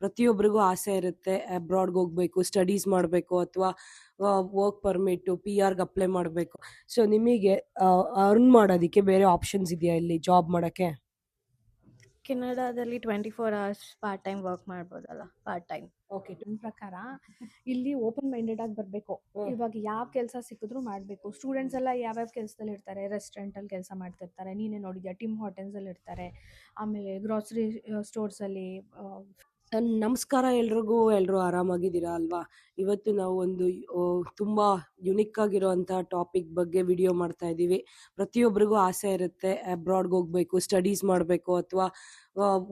ಪ್ರತಿಯೊಬ್ಬರಿಗೂ ಆಸೆ ಇರುತ್ತೆ ಅಬ್ರಾಡ್ಗೆ ಹೋಗ್ಬೇಕು ಸ್ಟಡೀಸ್ ಮಾಡಬೇಕು ಅಥವಾ ವರ್ಕ್ ಪರ್ಮಿಟ್ ಪಿ ಆರ್ಗೆ ಅಪ್ಲೈ ಮಾಡಬೇಕು. ಸೊ ನಿಮಗೆ ಅರ್ನ್ ಮಾಡೋದಕ್ಕೆ ಬೇರೆ ಆಪ್ಷನ್ಸ್ ಇದೆಯಾ ಇಲ್ಲಿ ಜಾಬ್ ಮಾಡೋಕ್ಕೆ? ಕೆನಡಾದಲ್ಲಿ twenty four hours part time work ಮಾಡ್ಬೋದಲ್ಲ ಪಾರ್ಟ್ ಟೈಮ್ ಓಕೆ ನನ್ನ ಪ್ರಕಾರ ಇಲ್ಲಿ ಓಪನ್ ಮೈಂಡೆಡ್ ಆಗಿ ಬರಬೇಕು. ಇವಾಗ ಯಾವ ಕೆಲಸ ಸಿಕ್ಕಿದ್ರು ಮಾಡಬೇಕು. ಸ್ಟೂಡೆಂಟ್ಸ್ ಎಲ್ಲ ಯಾವ್ಯಾವ ಕೆಲಸದಲ್ಲಿ ಇರ್ತಾರೆ? ರೆಸ್ಟೋರೆಂಟಲ್ಲಿ ಕೆಲಸ ಮಾಡ್ತಿರ್ತಾರೆ. ನೀನೇ ನೋಡಿದ್ಯಾ? ಟಿಮ್ ಹೋಟೆಲ್ಸಲ್ಲಿ ಇರ್ತಾರೆ. ಆಮೇಲೆ ಗ್ರಾಸರಿ ಸ್ಟೋರ್ಸಲ್ಲಿ ನಮಸ್ಕಾರ ಎಲ್ರಿಗೂ ಎಲ್ಲರೂ ಆರಾಮಾಗಿದ್ದೀರಾ ಅಲ್ವಾ? ಇವತ್ತು ನಾವು ಒಂದು ತುಂಬ ಯುನಿಕ್ ಆಗಿರೋವಂಥ ಟಾಪಿಕ್ ಬಗ್ಗೆ ವಿಡಿಯೋ ಮಾಡ್ತಾ ಇದ್ದೀವಿ. ಪ್ರತಿಯೊಬ್ಬರಿಗೂ ಆಸೆ ಇರುತ್ತೆ ಅಬ್ರಾಡ್ಗೆ ಹೋಗ್ಬೇಕು ಸ್ಟಡೀಸ್ ಮಾಡಬೇಕು ಅಥವಾ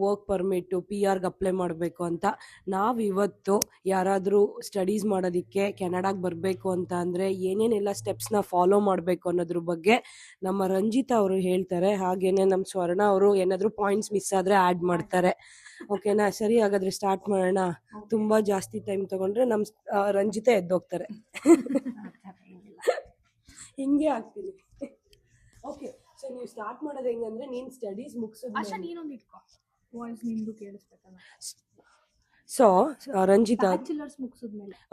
ವರ್ಕ್ ಪರ್ಮಿಟ್ಟು ಪಿ ಆರ್ಗೆ ಅಪ್ಲೈ ಮಾಡಬೇಕು ಅಂತ. ನಾವು ಇವತ್ತು ಯಾರಾದರೂ ಸ್ಟಡೀಸ್ ಮಾಡೋದಕ್ಕೆ ಕೆನಡಾಗೆ ಬರಬೇಕು ಅಂತ ಅಂದರೆ ಏನೇನೆಲ್ಲ ಸ್ಟೆಪ್ಸ್ನ ಫಾಲೋ ಮಾಡಬೇಕು ಅನ್ನೋದ್ರ ಬಗ್ಗೆ ನಮ್ಮ ರಂಜಿತಾ ಅವರು ಹೇಳ್ತಾರೆ. ಹಾಗೇನೆ ನಮ್ಮ ಸ್ವರ್ಣ ಅವರು ಏನಾದರೂ ಪಾಯಿಂಟ್ಸ್ ಮಿಸ್ ಆದರೆ ಆ್ಯಡ್ ಮಾಡ್ತಾರೆ. ಓಕೆನಾ ಸರಿ ಹಾಗಾದ್ರೆ ಸ್ಟಾರ್ಟ್ ಮಾಡೋಣ. ತುಂಬಾ ಜಾಸ್ತಿ ಟೈಮ್ ತಗೊಂಡ್ರೆ ನಮ್ ರಂಜಿತ ಎದ್ದೋಗ್ತಾರೆ. ಹಿಂಗೆ ಆಗ್ತೀನಿ. ಓಕೆ ಸೊ ನೀವು ಸ್ಟಾರ್ಟ್ ಮಾಡೋದು ಹೆಂಗಂದ್ರೆ ನೀನ್ ಸ್ಟಡೀಸ್ ಮುಗಿಸೋದು ಮುಗಿಸಿದ ನೀನೊಂದು ಇಟ್ಕೋ. ವಾಯ್ಸ್ ನಿಂದು ಕೇಳಿಸ್ಬೇಕಲ್ಲ. ಸೊ ರಂಜಿತಾ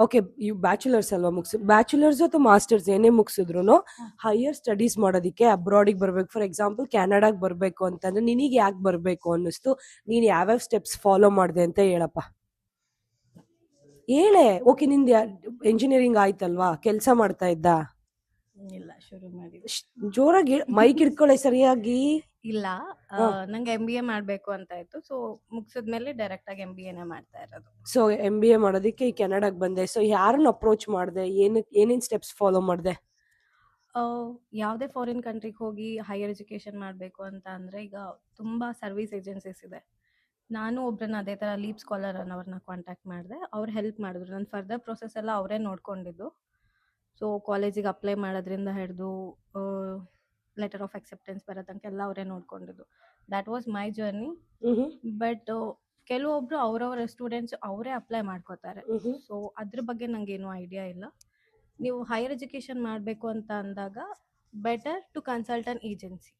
ಓಕೆ ಇವು ಬ್ಯಾಚುಲರ್ಸ್ ಅಲ್ವಾ ಮುಗಿಸ್? ಬ್ಯಾಚುಲರ್ಸ್ ಅಥವಾ ಮಾಸ್ಟರ್ಸ್ ಏನೇ ಮುಗಿಸಿದ್ರು ಹೈಯರ್ ಸ್ಟಡೀಸ್ ಮಾಡೋದಕ್ಕೆ ಅಬ್ರಾಡಿಗೆ ಬರ್ಬೇಕು. ಫಾರ್ ಎಕ್ಸಾಂಪಲ್ ಕೆನಡಾಗ್ ಬರಬೇಕು ಅಂತಂದ್ರೆ ನಿನಗೆ ಯಾಕೆ ಬರಬೇಕು ಅನ್ನಿಸ್ತು? ನೀನು ಯಾವ್ಯಾವ ಸ್ಟೆಪ್ಸ್ ಫಾಲೋ ಮಾಡಿದೆ ಅಂತ ಹೇಳಪ್ಪ. ಹೇಳೆ ಓಕೆ ನಿಂದು ಇಂಜಿನಿಯರಿಂಗ್ ಆಯ್ತಲ್ವಾ? ಕೆಲಸ ಮಾಡ್ತಾ ಇದ್ದ? ಜೋರಾಗಿ ಮೈಕ್ ಇಟ್ಕೊಳ್ಳೆ ಸರಿಯಾಗಿ. ಇಲ್ಲ. ಆ, ಹಾ. ನಂಗೆ ಎಂ ಬಿ ಎ ಮಾಡ್ಬೇಕು ಅಂತ ಇತ್ತು. ಸೊ ಮುಗಿಸಿದ್ಮೇಲೆ ಡೈರೆಕ್ಟ್ ಆಗಿ ಎಂ ಬಿ ಎನೇ ಮಾಡ್ತಾ ಇರೋದು. ಸೊ ಎಂ ಬಿ ಎ ಮಾಡೋದಕ್ಕೆ ಈ ಕೆನಡಾಗೆ ಬಂದೆ. ಸೊ ಯಾರನ್ನ ಅಪ್ರೋಚ್ ಮಾಡಿದೆ? ಏನು ಏನೇನು ಸ್ಟೆಪ್ಸ್ ಫಾಲೋ ಮಾಡಿದೆ? ಆ, ಯಾವುದೇ ಫಾರಿನ್ ಕಂಟ್ರಿಗೆ ಹೋಗಿ ಹೈಯರ್ ಎಜುಕೇಶನ್ ಮಾಡಬೇಕು ಅಂತ ಅಂದರೆ ಈಗ ತುಂಬ ಸರ್ವಿಸ್ ಏಜೆನ್ಸೀಸ್ ಇದೆ. ನಾನು ಒಬ್ಬರನ್ನ ಅದೇ ಥರ ಲೀಪ್ ಸ್ಕಾಲರ್ ಅನ್ನೋರನ್ನ ಕಾಂಟ್ಯಾಕ್ಟ್ ಮಾಡಿದೆ. ಅವ್ರು ಹೆಲ್ಪ್ ಮಾಡಿದ್ರು. ನನ್ನ ಫರ್ದರ್ ಪ್ರೊಸೆಸ್ ಎಲ್ಲ ಅವರೇ ನೋಡ್ಕೊಂಡಿದ್ದು. ಸೊ ಕಾಲೇಜಿಗೆ ಅಪ್ಲೈ ಮಾಡೋದ್ರಿಂದ ಹಿಡಿದು ಲೆಟರ್ ಆಫ್ ಅಕ್ಸೆಪ್ಟೆನ್ಸ್ ಬರೋ ತನಕ ಎಲ್ಲ ಅವರೇ ನೋಡ್ಕೊಂಡಿದ್ದು. That was my journey but ಕೆಲವೊಬ್ರು ಅವರವರ ಸ್ಟೂಡೆಂಟ್ಸ್ ಅವರೇ ಅಪ್ಲೈ ಮಾಡ್ಕೋತಾರೆ. ಸೊ ಅದ್ರ ಬಗ್ಗೆ ಏನು ಐಡಿಯಾ ಇಲ್ಲ. ನೀವು ಹೈಯರ್ ಎಜುಕೇಶನ್ ಮಾಡಬೇಕು ಅಂತ ಅಂದಾಗ better to consult an agency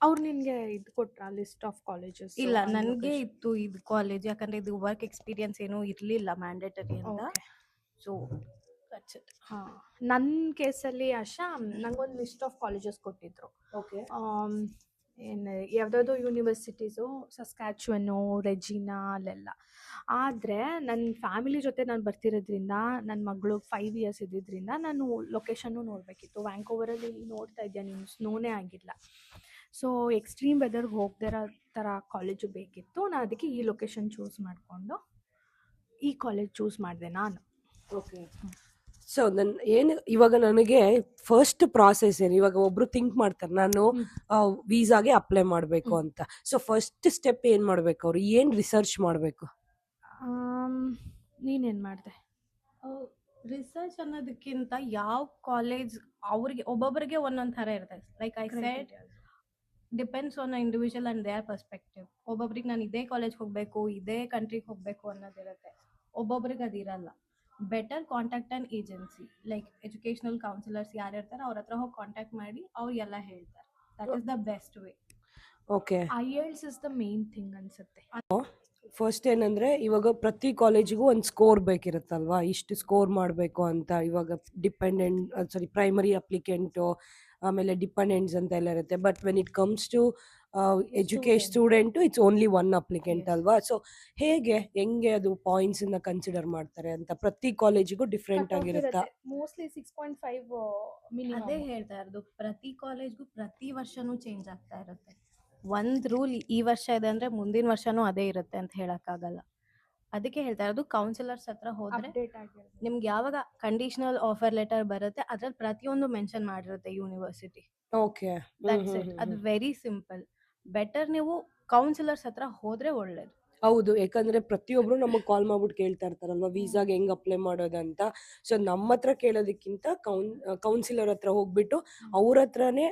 ಅವ್ರು ನಿಮಗೆ ಇದು ಕೊಟ್ರ ಲಿಸ್ಟ್ ಆಫ್ ಕಾಲೇಜಸ್ ಇಲ್ಲ ನನಗೆ ಇತ್ತು ಇದು ಕಾಲೇಜ್ ಯಾಕಂದ್ರೆ ಇದು ವರ್ಕ್ ಎಕ್ಸ್ಪೀರಿಯನ್ಸ್ ಏನೂ ಇರಲಿಲ್ಲ ಮ್ಯಾಂಡೇಟರಿ ಅಂತ. ಸೊ ದಟ್ಸ್ ಇಟ್ ನನ್ನ ಕೇಸಲ್ಲಿ ಆಶಾ ನಂಗೊಂದು ಲಿಸ್ಟ್ ಆಫ್ ಕಾಲೇಜಸ್ ಕೊಟ್ಟಿದ್ರು. ಓಕೆ ಏನು ಯಾವುದಾದ್ರು ಯೂನಿವರ್ಸಿಟೀಸು ಸಸ್ಕ್ಯಾಚುವನ್ನು ರೆಜಿನಾ ಅಲ್ಲೆಲ್ಲ. ಆದರೆ ನನ್ನ ಫ್ಯಾಮಿಲಿ ಜೊತೆ ನಾನು ಬರ್ತಿರೋದ್ರಿಂದ ನನ್ನ ಮಗಳು ಫೈವ್ ಇಯರ್ಸ್ ಇದ್ದಿದ್ದರಿಂದ ನಾನು ಲೊಕೇಶನ್ನು ನೋಡಬೇಕಿತ್ತು. ವ್ಯಾಂಕೋವರಲ್ಲಿ ನೋಡ್ತಾ ಇದೆಯಾ ನೀನು ಸ್ನೋನೇ ಆಗಿಲ್ಲ. ಸೊ ಎಕ್ಸ್ಟ್ರೀಮ್ ವೆದರ್ಗೆ ಹೋಗ್ದಿರೋ ಥರ ಕಾಲೇಜು ಬೇಕಿತ್ತು. ನಾನು ಅದಕ್ಕೆ ಈ ಲೊಕೇಶನ್ ಚೂಸ್ ಮಾಡಿಕೊಂಡು ಈ ಕಾಲೇಜ್ ಚೂಸ್ ಮಾಡಿದೆ ನಾನು. ಓಕೆ ಸೊ ನನ್ ಏನು ಇವಾಗ ನನಗೆ ಫಸ್ಟ್ ಪ್ರಾಸೆಸ್ ಏನು ಇವಾಗ ಒಬ್ರು ಥಿಂಕ್ ಮಾಡ್ತಾರೆ ನಾನು ವೀಸಾಗೆ ಅಪ್ಲೈ ಮಾಡಬೇಕು ಅಂತ. ಸೊ ಫಸ್ಟ್ ಸ್ಟೆಪ್ ಏನ್ ಮಾಡ್ಬೇಕು ಅವ್ರು? ಏನ್ ರಿಸರ್ಚ್ ಮಾಡಬೇಕು? ನೀನೇನು ಮಾಡಿದೆ? ರಿಸರ್ಚ್ ಅನ್ನೋದಕ್ಕಿಂತ ಯಾವ ಕಾಲೇಜ್ ಅವ್ರಿಗೆ ಒಬ್ಬೊಬ್ಬರಿಗೆ ಒಂದೊಂದು ಥರ ಇರುತ್ತೆ. Like I said depends on individual and their perspective ಒಬ್ಬೊಬ್ರಿಗೆ ನಾನು ಇದೇ ಕಾಲೇಜ್ ಹೋಗಬೇಕು ಇದೇ ಕಂಟ್ರಿಗೆ ಹೋಗಬೇಕು ಅನ್ನೋದಿರುತ್ತೆ ಒಬ್ಬೊಬ್ರಿಗೆ ಅದಿರಲ್ಲ. Better contact and agency like educational counsellors ಯಾರು ಇರ್ತಾರೆ ಅವ್ರ ಹತ್ರ ಹೋಗಿ ಕಾಂಟ್ಯಾಕ್ಟ್ ಮಾಡಿ ಅವ್ರು ಎಲ್ಲ ಹೇಳ್ತಾರೆ. That is the best way okay IELTS is the main thing ಅನ್ಸುತ್ತೆ. ಫಸ್ಟ್ ಏನಂದ್ರೆ ಇವಾಗ ಪ್ರತಿ ಕಾಲೇಜಿಗೂ ಒಂದು ಸ್ಕೋರ್ ಬೇಕಿರುತ್ತಲ್ವಾ? ಇಷ್ಟು ಸ್ಕೋರ್ ಮಾಡಬೇಕು ಅಂತ ಇವಾಗ ಡಿಪೆಂಡೆಂಟ್ ಸಾರಿ ಪ್ರೈಮರಿ ಅಪ್ಲಿಕೆಂಟು ಆಮೇಲೆ ಡಿಪೆಂಡೆಂಟ್ಸ್ ಅಂತ ಎಲ್ಲ ಇರುತ್ತೆ. But when it comes to education student it's only one applicant ಅಲ್ವಾ? ಸೊ ಹೇಗೆ ಹೆಂಗೆ ಅದು ಪಾಯಿಂಟ್ಸ್ ಇಂದ ಕನ್ಸಿಡರ್ ಮಾಡ್ತಾರೆ ಅಂತ ಪ್ರತಿ ಕಾಲೇಜಿಗೂ ಡಿಫ್ರೆಂಟ್ ಆಗಿರುತ್ತಾ? ಮೋಸ್ಟ್ಲಿ ಸಿಕ್ಸ್ ಪಾಯಿಂಟ್ ಫೈವ್ ಅದೇ ಹೇಳ್ತಾ ಇರೋದು. ಪ್ರತಿ ಕಾಲೇಜ್ಗೂ ಪ್ರತಿ ವರ್ಷನೂ ಚೇಂಜ್ ಆಗ್ತಾ ಇರುತ್ತೆ. ಒಂದು ರೂಲ್ ಈ ವರ್ಷ ಇದೆ ಅಂದ್ರೆ ಮುಂದಿನ ವರ್ಷನೂ ಅದೇ ಇರುತ್ತೆ ಅಂತ ಹೇಳಕ್ಕಾಗಲ್ಲ. ಅದಕ್ಕೆ ಹೇಳ್ತಾ ಇರೋದು ಕೌನ್ಸಿಲರ್ಸ್ ಹತ್ರ ಹೋದ್ರೆ ನಿಮ್ಗೆ ಯಾವಾಗ ಕಂಡೀಷನಲ್ ಆಫರ್ ಲೆಟರ್ ಬರುತ್ತೆ ಅದ್ರಲ್ಲಿ ಪ್ರತಿಯೊಂದು ಮೆನ್ಷನ್ ಮಾಡಿರುತ್ತೆ ಯೂನಿವರ್ಸಿಟಿ ಓಕೆ ದಟ್ಸ್ ಇಟ್ ಅದು ವೆರಿ ಸಿಂಪಲ್ ಬೆಟರ್ ನೀವು ಕೌನ್ಸಿಲರ್ಸ್ ಹತ್ರ ಹೋದ್ರೆ ಒಳ್ಳೇದು. ಹೌದು ಯಾಕಂದ್ರೆ ಪ್ರತಿಯೊಬ್ರು ನಮಗೆ ಕಾಲ್ ಮಾಡ್ಬಿಟ್ಟು ಕೇಳ್ತಾ ಇರ್ತಾರಲ್ವಾ ವೀಸಾಗೆ ಹೆಂಗ್ ಅಪ್ಲೈ ಮಾಡೋದಂತ. ಸೊ ನಮ್ಮ ಹತ್ರ ಕೇಳೋದಕ್ಕಿಂತ ಕೌನ್ ಕೌನ್ಸಿಲರ್ ಹತ್ರ ಹೋಗ್ಬಿಟ್ಟು ಅವ್ರ ಹತ್ರನೇ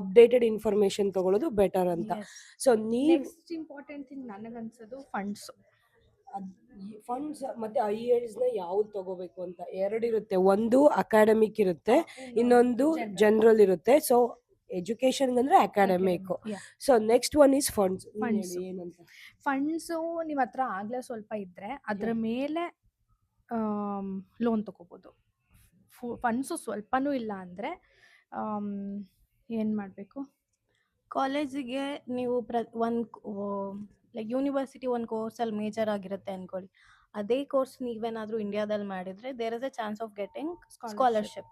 ಅಪ್ಡೇಟೆಡ್ ಇನ್ಫಾರ್ಮೇಶನ್ ತಗೊಳ್ಳೋದು ಬೆಟರ್ ಅಂತ. ಸೊ ನೀವು ನೆಕ್ಸ್ಟ್ ಇಂಪಾರ್ಟೆಂಟ್ ಥಿಂಗ್ ನನಗನ್ಸೋದು ಫಂಡ್ಸ್ ಫಂಡ್ಸ್ ಮತ್ತೆ ಐ ಎಲ್ಸ್ನ ಯಾವ್ದು ತಗೋಬೇಕು ಅಂತ. ಎರಡಿರುತ್ತೆ ಒಂದು ಅಕಾಡೆಮಿಕ್ ಇರುತ್ತೆ ಇನ್ನೊಂದು ಜನರಲ್ ಇರುತ್ತೆ. ಸೊ ಎಜುಕೇಶನ್ ಅಂದ್ರೆ academic. So next one is funds funds ಏನಂತ. ಫಂಡ್ಸು ನಿಮ್ಮ ಹತ್ರ ಆಗಲೇ ಸ್ವಲ್ಪ ಇದ್ದರೆ ಅದರ ಮೇಲೆ ಲೋನ್ ತಗೋಬೋದು. ಫಂಡ್ಸು ಸ್ವಲ್ಪನೂ ಇಲ್ಲ ಅಂದರೆ ಏನು ಮಾಡಬೇಕು? ಕಾಲೇಜಿಗೆ ನೀವು ಪ್ರ ಒಂದು ಲೈಕ್ ಯೂನಿವರ್ಸಿಟಿ ಒಂದು ಕೋರ್ಸಲ್ಲಿ ಮೇಜರ್ ಆಗಿರುತ್ತೆ ಅನ್ಕೊಳ್ಳಿ. ಅದೇ ಕೋರ್ಸ್ ನೀವೇನಾದರೂ ಇಂಡಿಯಾದಲ್ಲಿ ಮಾಡಿದರೆ there is a chance of getting scholarship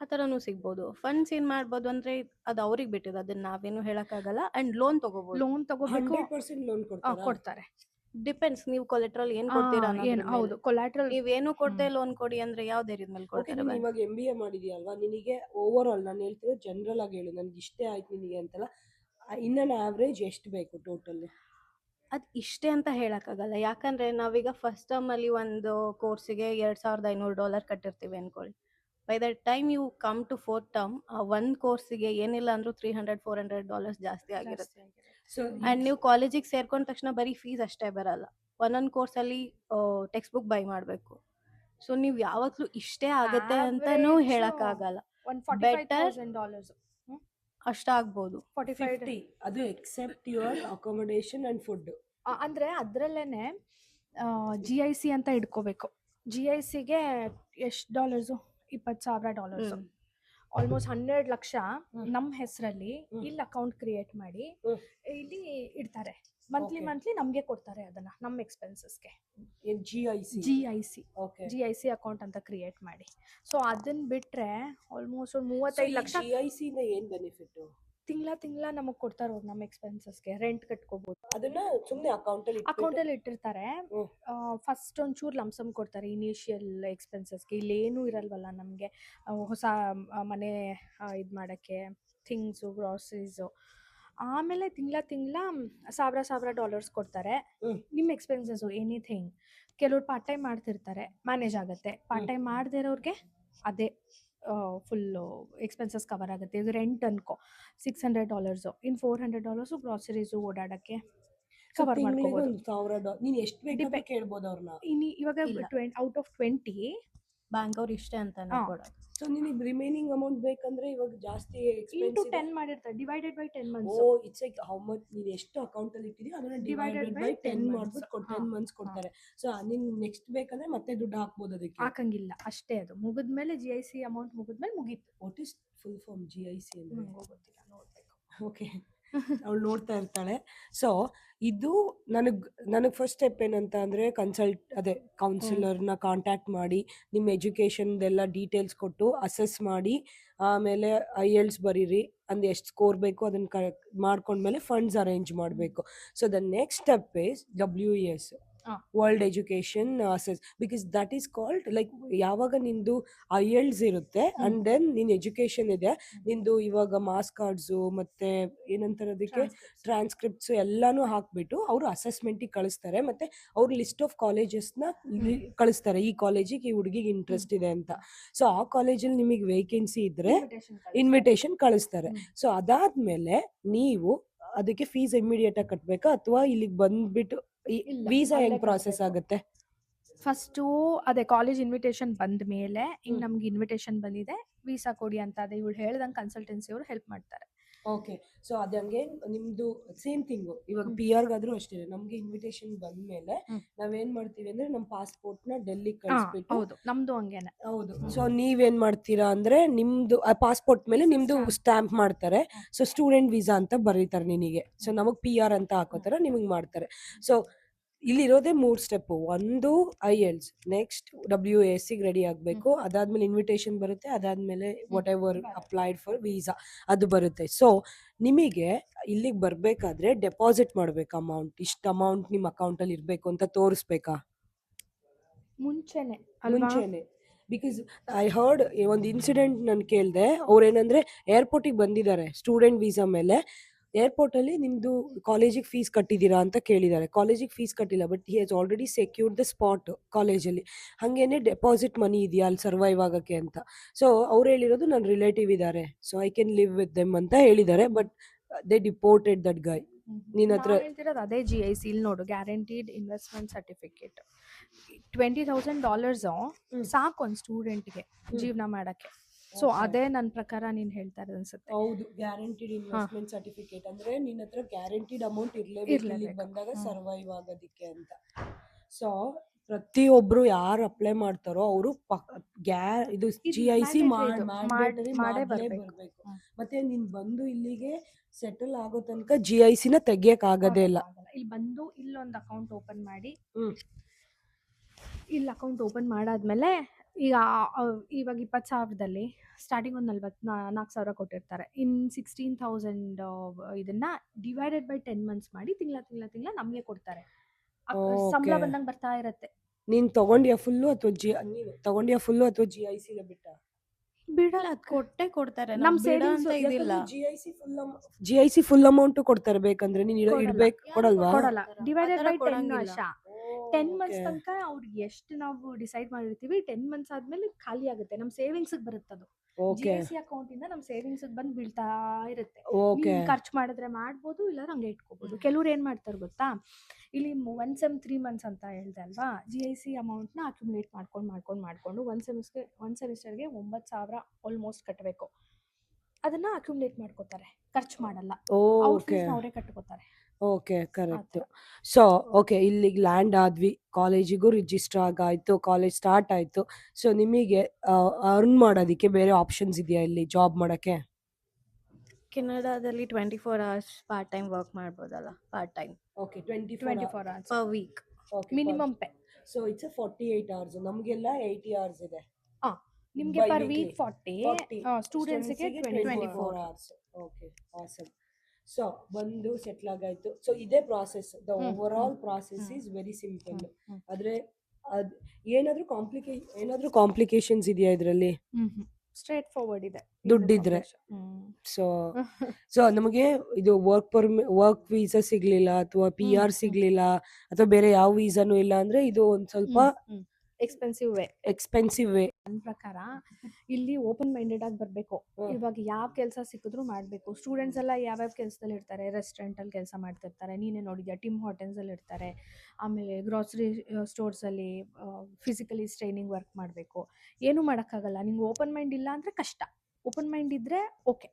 ಆ ಥರನೂ ಸಿಗ್ಬೋದು. ಫಂಡ್ಸ್ ಏನ್ ಮಾಡ್ಬೋದು ಅಂದ್ರೆ ಅದು ಅವ್ರಿಗೆ ಬಿಟ್ಟಿದ್ದು ಅದನ್ನ ನಾವೇನು ಹೇಳಕ್ಕಾಗಲ್ಲ. ಅಂಡ್ ಲೋನ್ ತಗೋಬಹುದು ಲೋನ್ ತಗೋಬೇಕು. ಹಂಡ್ರೆಡ್ ಪರ್ಸೆಂಟ್ ಲೋನ್ ಆ, ಕೊಡ್ತಾರೆ ಕೊಡ್ತಾರೆ. ಡಿಪೆಂಡ್ಸ್ ನೀವು ಕೊಲೆಟ್ರಲ್ ಏನು ಕೊಡ್ತೀರಾ ಏನು ಹೌದು ಕೊಲಾಟ್ರಲ್ ನೀವೇನು ಕೊಡದೆ ಲೋನ್ ಕೊಡಿ ಅಂದ್ರೆ ಯಾವ ಧೈರ್ಯದ ಮೇಲೆ ಕೊಡ್ತೀರಾ ಕೊಡ್ತಾರೆ ನೀನು bank? ಇವಾಗ ಎಂ ಬಿ ಎ ಮಾಡಿದ್ಯಲ್ವಾ? ನಿನಗೆ ಓವರ್ ಆಲ್ ನಾನು ಹೇಳ್ತಿರೋ ಜನರಲ್ ಆಗಿ ಹೇಳು. ನನ್ಗೆ ಇಷ್ಟೇ ಆಯ್ತು ನಿನಗೆ ಅಂತಲ್ಲ. ಇನ್ನ ಆವ್ರೇಜ್ ಎಷ್ಟು ಬೇಕು ಟೋಟಲ್ ಅದ್ ಇಷ್ಟೇ ಅಂತ ಹೇಳಕ್ಕಾಗಲ್ಲ. ಯಾಕಂದ್ರೆ ನಾವೀಗ ಫಸ್ಟ್ ಟರ್ಮ್ ಅಲ್ಲಿ ಒಂದು ಕೋರ್ಸಿಗೆ ಎರಡ್ ಸಾವಿರದ ಐನೂರು ಡಾಲರ್ ಕಟ್ಟಿರ್ತೀವಿ ಅನ್ಕೊಳ್ಳಿ by the time you come to fourth term ಒಂದ್ ಕೋರ್ಸಿಗೆ ಏನಿಲ್ಲ ಅಂದ್ರೂ three hundred four hundred dollars ಜಾಸ್ತಿ ಆಗಿರುತ್ತೆ. ಸೊ ಅಂಡ್ ನೀವು ಕಾಲೇಜಿಗೆ ಸೇರ್ಕೊಂಡ ತಕ್ಷಣ ಬರೀ ಫೀಸ್ ಅಷ್ಟೇ ಬರಲ್ಲ. ಒಂದೊಂದು ಕೋರ್ಸಲ್ಲಿ ಟೆಕ್ಸ್ಟ್ ಬುಕ್ ಬೈ ಮಾಡಬೇಕು. ಸೊ ನೀವು ಯಾವತ್ತೂ ಇಷ್ಟೇ ಆಗುತ್ತೆ ಅಂತಾನೂ ಹೇಳಕ್ ಆಗಲ್ಲ. ಡಾಲರ್ಸ್ ಅಷ್ಟಾಗ್ಬೋದು ಅದು except your accommodation and food ಅಂದ್ರೆ ಅದ್ರಲ್ಲೇನೆ ಜಿ ಐ ಸಿ ಅಂತ ಇಟ್ಕೋಬೇಕು. ಜಿ ಐ ಸಿಗೆ ಎಷ್ಟು ಡಾಲರ್ಸು ಇಪ್ಪತ್ತು ಸಾವಿರ ಡಾಲರ್ಸ್. ಆಲ್ಮೋಸ್ಟ್ ಹನ್ನೆರಡು ಲಕ್ಷ ನಮ್ಮ ಹೆಸರಲ್ಲಿ. ಇಲ್ಲಿ ಅಕೌಂಟ್ ಕ್ರಿಯೇಟ್ ಮಾಡಿ ಇಲ್ಲಿ ಇಡ್ತಾರೆ. ಮಂತ್ಲಿ ಮಂತ್ಲಿ ನಮಗೆ ಕೊಡ್ತಾರೆ ಅದನ್ನ ನಮ್ಮ ಎಕ್ಸ್ಪೆನ್ಸಸ್ಗೆ G I C G I C okay G I C account ಅಂತ ಕ್ರಿಯೇಟ್ ಮಾಡಿ. ಸೊ ಅದನ್ನ ಬಿಟ್ರೆ ಆಲ್ಮೋಸ್ಟ್ ಒಂದು ಮೂವತ್ತೈದು ಲಕ್ಷ ಜಿ ಐ ಸಿ ಏನು ಏನ್ ಬೆನಿಫಿಟ್ ತಿಂಗಳ ತಿಂಗಳ ನಮಗೆ ಕೊಡ್ತಾರೆ ಅವ್ರು ನಮ್ಮ ಎಕ್ಸ್ಪೆನ್ಸಸ್ಗೆ ರೆಂಟ್ ಕಟ್ಕೋಬಹುದು ಅದನ್ನ ಸುಮ್ನೆ ಅಕೌಂಟ್ ಅಲ್ಲಿ ಅಕೌಂಟ್ ಅಲ್ಲಿ ಇಟ್ಟಿರ್ತಾರೆ. ಹ್ಮ್. ಫಸ್ಟ್ ಒಂಚೂರು ಲಮ್ಸಮ್ ಕೊಡ್ತಾರೆ ಇನಿಷಿಯಲ್ ಎಕ್ಸ್ಪೆನ್ಸಸ್ಗೆ ಇಲ್ಲೇನೂ ಇರಲ್ವಲ್ಲ ನಮಗೆ. ಹೊಸ ಆ, ಮನೆ ಇದು ಮಾಡೋಕ್ಕೆ ಥಿಂಗ್ಸು ಗ್ರಾಸರೀಸು ಆಮೇಲೆ ತಿಂಗಳ ತಿಂಗಳ ಸಾವಿರ ಸಾವಿರ ಡಾಲರ್ಸ್ ಕೊಡ್ತಾರೆ. ಹ್ಮ್. ನಿಮ್ಮ ಎಕ್ಸ್ಪೆನ್ಸಸ್ಸು ಎನಿಥಿಂಗ್ ಕೆಲವ್ರು ಪಾರ್ಟ್ ಟೈಮ್ ಮಾಡ್ತಿರ್ತಾರೆ ಮ್ಯಾನೇಜ್ ಆಗುತ್ತೆ. ಪಾರ್ಟ್ ಟೈಮ್ ಮಾಡದೇ ಇರೋರಿಗೆ ಅದೇ. ಫುಲ್ಲು ಎಕ್ಸ್ಪೆನ್ಸಸ್ ಕವರ್ ಆಗುತ್ತೆ. ಇದು ರೆಂಟ್ ಅನ್ಕೋ. ಸಿಕ್ಸ್ ಹಂಡ್ರೆಡ್ ಡಾಲರ್ಸು ಇನ್ನು ಫೋರ್ ಹಂಡ್ರೆಡ್ ಡಾಲರ್ಸು ಗ್ರಾಸರೀಸು ಓಡಾಡೋಕ್ಕೆ ಕವರ್ ಮಾಡ್ಕೋಬೋದು. ಡಾಲರ್ ಎಷ್ಟು ಬೇಕು Depend- ಕೇಳ್ಬೋದು ಅವ್ರನ್ನ. ಇನ್ನು ಇವಾಗ. Twenty out of twenty bank ಅವ್ರು ಇಷ್ಟೇ ಅಂತ ಹಾ. ಕೊಡೋದು. ಸೊ ನಿನಗೆ ರಿಮೈನಿಂಗ್ ಅಮೌಂಟ್ ಬೇಕಂದ್ರೆ ಇವಾಗ ಜಾಸ್ತಿ ಟು ಟೆನ್ ಮಾಡಿರ್ತಾರೆ divided by ten oh months it's like how much ನೀನು ಎಷ್ಟು ಅಕೌಂಟ್ ಅಲ್ಲಿ ಇಟ್ಟಿದ್ಯೋ ಅದನ್ನ ಡಿವೈಡೆಡ್ ಬೈ 10 ಟೆನ್. ಮಾಡ್ಬಿಟ್ಟು ಕೊಟ್ಟು ಟೆನ್ ಮಂತ್ಸ್ ಕೊಡ್ತಾರೆ. ಸೊ ನಿನ್ ನೆಕ್ಸ್ಟ್ ಬೇಕಂದ್ರೆ ಮತ್ತೆ ದುಡ್ಡು ಹಾಕ್ಬೋದು ಅದಕ್ಕೆ. ಹಾಕಂಗಿಲ್ಲ. ಅಷ್ಟೇ ಅದು. ಮುಗಿದ್ಮೇಲೆ ಜಿ ಐ ಸಿ ಅಮೌಂಟ್ ಮುಗಿದ್ಮೇಲೆ ಮುಗೀತು. What is full form G I C ಅಂದ್ರೆ? ನಂಗೂ ಗೊತ್ತಿಲ್ಲ. ನೋಡ್ಬೇಕು. ಓಕೆ ಅವಳು ನೋಡ್ತಾ ಇರ್ತಾಳೆ. ಸೊ ಇದು ನನಗ್ ನನಗ್ ಫಸ್ಟ್ ಸ್ಟೆಪ್ ಏನಂತ ಅಂದ್ರೆ ಕನ್ಸಲ್ಟ್ ಅದೇ ಕೌನ್ಸಿಲರ್ನ ಕಾಂಟ್ಯಾಕ್ಟ್ ಮಾಡಿ ನಿಮ್ಮ ಎಜುಕೇಶನ್ದೆಲ್ಲ ಡೀಟೇಲ್ಸ್ ಕೊಟ್ಟು ಅಸೆಸ್ ಮಾಡಿ ಆಮೇಲೆ ಐ ಎಲ್ಸ್ ಬರೀರಿ ಅಂದ್ರೆ ಎಷ್ಟು ಸ್ಕೋರ್ ಬೇಕು ಅದನ್ನ ಕರೆಕ್ಟ್ ಮಾಡ್ಕೊಂಡ್ಮೇಲೆ ಫಂಡ್ಸ್ ಅರೇಂಜ್ ಮಾಡಬೇಕು. So the next step is W S. World education assess because that is called like ಯಾವಾಗ ನಿಂದು ಐ ಎಲ್ಸ್ ಇರುತ್ತೆ ಅಂಡ್ ದೆನ್ ನಿನ್ ಎಜುಕೇಶನ್ ಇದೆ. ನಿಂದು ಇವಾಗ ಮಾಸ್ ಕಾರ್ಡ್ಸು ಮತ್ತೆ ಏನಂತಾರೆ ಅದಕ್ಕೆ ಟ್ರಾನ್ಸ್ಕ್ರಿಪ್ಟ್ಸ್ ಎಲ್ಲಾನು ಹಾಕ್ಬಿಟ್ಟು ಅವರು ಅಸೆಸ್ಮೆಂಟಿಗೆ ಕಳಿಸ್ತಾರೆ. ಮತ್ತೆ ಅವ್ರ ಲಿಸ್ಟ್ ಆಫ್ ಕಾಲೇಜಸ್ನ ಕಳಿಸ್ತಾರೆ. ಈ ಕಾಲೇಜಿಗೆ ಈ ಹುಡುಗಿಗೆ ಇಂಟ್ರೆಸ್ಟ್ ಇದೆ ಅಂತ. ಸೊ ಆ ಕಾಲೇಜಲ್ಲಿ ನಿಮಗೆ ವೇಕೆನ್ಸಿ ಇದ್ರೆ ಇನ್ವಿಟೇಷನ್ ಕಳಿಸ್ತಾರೆ. ಸೊ ಅದಾದ್ಮೇಲೆ ನೀವು ಅದಕ್ಕೆ ಫೀಸ್ ಇಮಿಡಿಯೇಟ್ ಆಗಿ ಕಟ್ಬೇಕಾ? ಅಥವಾ ಇಲ್ಲಿಗೆ ಬಂದ್ಬಿಟ್ಟು ವೀಸಾ ಹೆಂಗ್ ಪ್ರಾಸೆಸ್. ಆಗುತ್ತೆ? ಫಸ್ಟು ಅದೇ ಕಾಲೇಜ್ ಇನ್ವಿಟೇಷನ್ ಬಂದ ಮೇಲೆ ಹಿಂಗ್. ನಮ್ಗೆ ಇನ್ವಿಟೇಷನ್ ಬಂದಿದೆ ವೀಸಾ ಕೊಡಿ ಅಂತ ಅದೇ ಇವಳು ಹೇಳ್ದಂಗೆ ಕನ್ಸಲ್ಟೆನ್ಸಿ ಅವರು ಹೆಲ್ಪ್ ಮಾಡ್ತಾರೆ. ಓಕೆ ಸೊ ಅದಂಗೆ ನಿಮ್ದು ಸೇಮ್ ಥಿಂಗು ಇವಾಗ ಪಿ ಆರ್ಗಾದ್ರೂ ಅಷ್ಟೇ ನಮ್ಗೆ ಇನ್ವಿಟೇಷನ್ ಬಂದ್ಮೇಲೆ ನಾವ್ ನಾವೇನ್ ಮಾಡ್ತೀವಿ ಅಂದ್ರೆ ನಮ್ಮ ಪಾಸ್ಪೋರ್ಟ್ನ ಡೆಲ್ಲಿ ಕಳಿಸ್ಬಿಟ್ಟು ಹೌದು ನಮ್ದು ಹಂಗೇನೆ. ಹೌದು ಸೊ ನೀವೇನ್ ಮಾಡ್ತೀರಾ ಅಂದ್ರೆ ನಿಮ್ದು ಪಾಸ್ಪೋರ್ಟ್ ಮೇಲೆ ನಿಮ್ದು. ಸ್ಟ್ಯಾಂಪ್ ಮಾಡ್ತಾರೆ. ಸೊ ಸ್ಟೂಡೆಂಟ್ ವೀಸಾ ಅಂತ ಬರೀತಾರೆ ನಿನಗೆ. ಸೊ ನಮಗ್ ಪಿ ಆರ್ ಅಂತ ಹಾಕೋತಾರ ನಿಮಗ್ ಮಾಡ್ತಾರೆ. ಸೊ ಇಲ್ಲಿರೋದೇ ಮೂರು ಸ್ಟೆಪ್ ಒಂದು IELTS next W S ಸಿಗೆ ರೆಡಿ ಆಗಬೇಕು. ಅದಾದ್ಮೇಲೆ ಇನ್ವಿಟೇಷನ್ ಬರುತ್ತೆ. ಅದಾದ್ಮೇಲೆ whatever applied for visa ಅದು ಬರುತ್ತೆ. ಸೊ ನಿಮಗೆ ಇಲ್ಲಿಗೆ ಬರಬೇಕಾದ್ರೆ ಡೆಪಾಸಿಟ್ ಮಾಡಬೇಕು ಅಮೌಂಟ್ ಇಷ್ಟು ಅಮೌಂಟ್ ನಿಮ್ಮ ಅಕೌಂಟಲ್ಲಿ ಇರಬೇಕು ಇರ್ಬೇಕು ಅಂತ ತೋರಿಸ್ಬೇಕಾ? ಮುಂಚೆನೆ ಮುಂಚೆನೆ. ಬಿಕಾಸ್ ಐ ಹರ್ಡ್ ಒಂದು ಇನ್ಸಿಡೆಂಟ್ ನಾನು ಕೇಳಿದೆ. ಅವ್ರೇನಂದ್ರೆ ಏರ್ಪೋರ್ಟಿಗೆ ಬಂದಿದ್ದಾರೆ ಸ್ಟೂಡೆಂಟ್ ವೀಸಾ ಮೇಲೆ. ಏರ್ಪೋರ್ಟ್ ಅಲ್ಲಿ ನಿಮ್ದು ಕಾಲೇಜಿಗೆ ಫೀಸ್ ಕಟ್ಟಿದ್ದೀರಾ ಅಂತ ಕೇಳಿದ್ದಾರೆ. ಕಾಲೇಜಿಗೆ ಫೀಸ್ ಕಟ್ಟಿಲ್ಲ but he has already secured the spot ಕಾಲೇಜಲ್ಲಿ ಹಾಗೇನೆ ಡೆಪಾಸಿಟ್ ಮನಿ ಇದೆಯಾ? ಅಲ್ಲಿ ಸರ್ವೈವ್ ಆಗಕ್ಕೆ ಅಂತ. ಸೊ ಅವ್ರು ಹೇಳಿರೋದು ನನ್ನ ರಿಲೇಟಿವ್ ಇದ್ದಾರೆ. So I can live with them ಅಂತ ಹೇಳಿದ್ದಾರೆ but they deported that guy ನೀನ್ ಹತ್ರ- ಹೇಳ್ತಿರೋದು ಅದೇ ಜಿ ಐ ಸಿ ಇಲ್ಲಿ ನೋಡು guaranteed investment certificate twenty thousand dollars. ಸಾಕು ಒಂದು ಸ್ಟೂಡೆಂಟ್ಗೆ ಜೀವನ ಮಾಡಕ್ಕೆ. ಸೊ ಅದೇ ನನ್ನ ಪ್ರಕಾರ ನೀನ್ ಹೇಳ್ತಾ ಇರೋದು ಅನ್ಸುತ್ತೆ. ಹೌದು ಗ್ಯಾರಂಟಿಡ್ ಇನ್ವೆಸ್ಟ್ಮೆಂಟ್ ಸರ್ಟಿಫಿಕೇಟ್ ಅಂದ್ರೆ ನಿನ್ನ ಹತ್ರ ಗ್ಯಾರಂಟಿಡ್ ಅಮೌಂಟ್ ಇರ್ಲೇಬೇಕು ಇಲ್ಲಿಗೆ ಬಂದಾಗ ಸರ್ವೈವ್ ಆಗೋದಿಕ್ಕೆ ಅಂತ. ಸೊ ಪ್ರತಿಯೊಬ್ರು ಯಾರು ಅಪ್ಲೈ ಮಾಡ್ತಾರೋ ಅವರು ಇದು ಜಿ ಐ ಸಿ. ಮಾಡ್- ಬರ್ಬೇಕು. ಮತ್ತೆ ನೀನ್ ಬಂದು ಇಲ್ಲಿಗೆ ಸೆಟಲ್ ಆಗೋ ತನಕ ಜಿ ಐ ಸಿನ ತೆಗಿಯಕ್ ಆಗೋದೇ ಇಲ್ಲ. ಇಲ್ಲಿ ಬಂದು ಇಲ್ಲೊಂದು ಅಕೌಂಟ್ ಓಪನ್ ಮಾಡಿ. ಇಲ್ಲಿ ಅಕೌಂಟ್ ಓಪನ್ ಮಾಡಾದ್ಮೇಲೆ ಈಗ ಇವಾಗ ಇಪ್ಪತ್ತು ಸಾವಿರದಲ್ಲಿ ಸ್ಟಾರ್ಟಿಂಗ್ ಒಂದು ನಲ್ವತ್ತು ನಾಲ್ಕು ಸಾವಿರ ಕೊಟ್ಟಿರ್ತಾರೆ. ಇನ್ ಸಿಕ್ಸ್ಟೀನ್ ಥೌಸಂಡ್ ಇದನ್ನ ಡಿವೈಡೆಡ್ ಬೈ ಟೆನ್ ಮಂತ್ಸ್ ಮಾಡಿ ತಿಂಗಳ ತಿಂಗಳ ತಿಂಗಳ ನಮಗೆ ಕೊಡ್ತಾರೆ. ಸಂಬಳ ಬಂದಂಗೆ ಬರ್ತಾ ಇರತ್ತೆ. ನೀನು ತಗೊಂಡಿಯ ಫುಲ್ಲು ಅಥವಾ ಜಿ ನೀನು ತಗೊಂಡಿಯ ಫುಲ್ಲು ಅಥವಾ ಜಿ ಐ ಸಿಗೆ ಬಿಟ್ಟ? ಬಿಡಲ್ಲ. ಅದ್ ಕೊಟ್ಟೆ ಕೊಡ್ತಾರೆ. ನಮ್ಮ ಅಂತ ಇದಿಲ್ಲ. G I C full G I C full amount ಕೊಡ್ತಾರೆ ಬೇಕಂದ್ರೆ ನೀನ್ ಇಡಬೇಕು? ಕೊಡಲ್ವಾ? ಕೊಡಲ್ಲ. Divided by ten. ವರ್ಷ. ಟೆನ್ ಮಂತ್ಸ್ ತನಕ ಅವ್ರಿಗೆ ಎಷ್ಟು ನಾವು ಡಿಸೈಡ್ ಮಾಡಿರ್ತೀವಿ ಟೆನ್ ಮಂತ್ಸ್ ಆದ್ಮೇಲೆ ಖಾಲಿ ಆಗುತ್ತೆ. ನಮ್ ಸೇವಿಂಗ್ಸ್ ಬರುತ್ತೆ ಅದು ಜಿ ಓಕೆ ಸಿ ಅಕೌಂಟ್ ಇಂದ ನಮ್ ಸೇವಿಂಗ್ಸ್ ಬಂದ್ ಬೀಳ್ತಾ ಇರುತ್ತೆ. ಖರ್ಚು ಮಾಡಿದ್ರೆ ಮಾಡ್ಬೋದು ಇಲ್ಲ ಹಂಗೆ ಇಟ್ಕೋಬಹುದು ಕೆಲವ್ರು ಏನ್ ಮಾಡ್ತಾರೆ ಗೊತ್ತಾ? ಇಲ್ಲಿ ಒನ್ ಸೆಮ್ ತ್ರೀ ಮಂತ್ಸ್ ಅಂತ ಹೇಳ್ದೆ ಅಲ್ವಾ? ಜಿ ಐ ಸಿ ಅಮೌಂಟ್ನ ಅಕ್ಯುಮುಲೇಟ್ ಮಾಡ್ಕೊಂಡು ಮಾಡ್ಕೊಂಡು ಮಾಡ್ಕೊಂಡು ಒನ್ ಸೆಮಿಸ್ಟರ್ ಒನ್ ಸೆಮಿಸ್ಟರ್ಗೆ ಒಂಬತ್ತು ಸಾವಿರ ಆಲ್ಮೋಸ್ಟ್ ಕಟ್ಟಬೇಕು ಅದನ್ನ ಅಕ್ಯುಮುಲೇಟ್ ಮಾಡ್ಕೋತಾರೆ. ಖರ್ಚು ಮಾಡಲ್ಲ. ಅವ್ರ ಫೀಸ್ ಅವರೇ ಕಟ್ಕೋತಾರೆ. Okay correct. ಸೊ ಓಕೆ ಇಲ್ಲಿಗೆ ಲ್ಯಾಂಡ್ ಆದ್ವಿ ಕಾಲೇಜಿಗೂ ರಿಜಿಸ್ಟರ್ ಆಗಾಯ್ತು ಕಾಲೇಜ್ ಸ್ಟಾರ್ಟ್ ಆಯ್ತು. ಸೊ ನಿಮಗೆ ಅರ್ನ್ ಮಾಡೋದಕ್ಕೆ ಬೇರೆ ಆಪ್ಷನ್ಸ್ ಇದೆಯಾ ಇಲ್ಲಿ ಜಾಬ್ ಮಾಡಕ್ಕೆ? ಕೆನಡಾದಲ್ಲಿ twenty four hours part time work ಮಾಡ್ಬೋದಲ್ಲ part time okay twenty twenty four hours per week okay minimum pay so it's forty eight hours ನಮಗೆಲ್ಲ ಏಯ್ಟಿ ಅವರ್ಸ್ ಇದೆ. ನಿಮ್ಗೆ ಪರ್ ವೀಕ್ ಫಾರ್ಟಿ ಸ್ಟೂಡೆಂಟ್ಸ್ಗೆ twenty twenty four four hours okay awesome so ಬಂದು settle ಆಗಾಯ್ತು. So ಇದೇ process the overall process. Is very simple. ಆದ್ರೆ ಅದ್ ಏನಾದ್ರೂ ಕಾಂಪ್ಲಿಕೇ ಏನಾದ್ರೂ ಕಾಂಪ್ಲಿಕೇಶನ್ಸ್ ಇದೆಯಾ ಇದರಲ್ಲಿ? ಸ್ಟ್ರೇಟ್ ಫಾರ್ವರ್ಡ್ ಇದೆ. ದುಡ್ಡಿದ್ರೆ. ಸೊ ಸೊ ನಮಗೆ ಇದು ವರ್ಕ್ ಪರ್ಮಿ ವರ್ಕ್ ವೀಸಾ ಸಿಗ್ಲಿಲ್ಲ ಅಥವಾ ಪಿ ಆರ್ ಸಿಗ್ಲಿಲ್ಲ ಅಥವಾ ಬೇರೆ ಯಾವ ವೀಸಾನು ಇಲ್ಲ ಅಂದ್ರೆ ಇದು ಒಂದ್ ಸ್ವಲ್ಪ ಎಕ್ಸ್ಪೆನ್ಸಿವ್ ವೇ ಎಕ್ಸ್ಪೆನ್ಸಿವ್ ವೇ ನನ್ನ ಪ್ರಕಾರ ಇಲ್ಲಿ ಓಪನ್ ಮೈಂಡೆಡ್ ಆಗಿ ಬರಬೇಕು. ಹ್ಮ್. ಇವಾಗ ಯಾವ ಕೆಲಸ ಸಿಕ್ಕಿದ್ರು ಮಾಡಬೇಕು. ಸ್ಟೂಡೆಂಟ್ಸ್ ಎಲ್ಲ ಯಾವ್ಯಾವ ಕೆಲಸದಲ್ಲಿ ಇರ್ತಾರೆ? ರೆಸ್ಟೋರೆಂಟ್ ಅಲ್ಲಿ ಕೆಲಸ ಮಾಡ್ತಿರ್ತಾರೆ. ನೀನೇ ನೋಡಿದ್ಯಾ? ಟಿಮ್ ಹೋಟೆಲ್ಸ್ ಅಲ್ಲಿ ಇರ್ತಾರೆ. ಆಮೇಲೆ ಗ್ರಾಸರಿ ಸ್ಟೋರ್ಸ್ ಅಲ್ಲಿ ಫಿಸಿಕಲಿ ಸ್ಟ್ರೈನಿಂಗ್ ವರ್ಕ್ ಮಾಡಬೇಕು. ಏನು ಮಾಡೋಕ್ಕಾಗಲ್ಲ. ನಿಂಗೆ ಓಪನ್ ಮೈಂಡ್ ಇಲ್ಲ ಅಂದ್ರೆ ಕಷ್ಟ. ಓಪನ್ ಮೈಂಡ್ ಇದ್ರೆ ಓಕೆ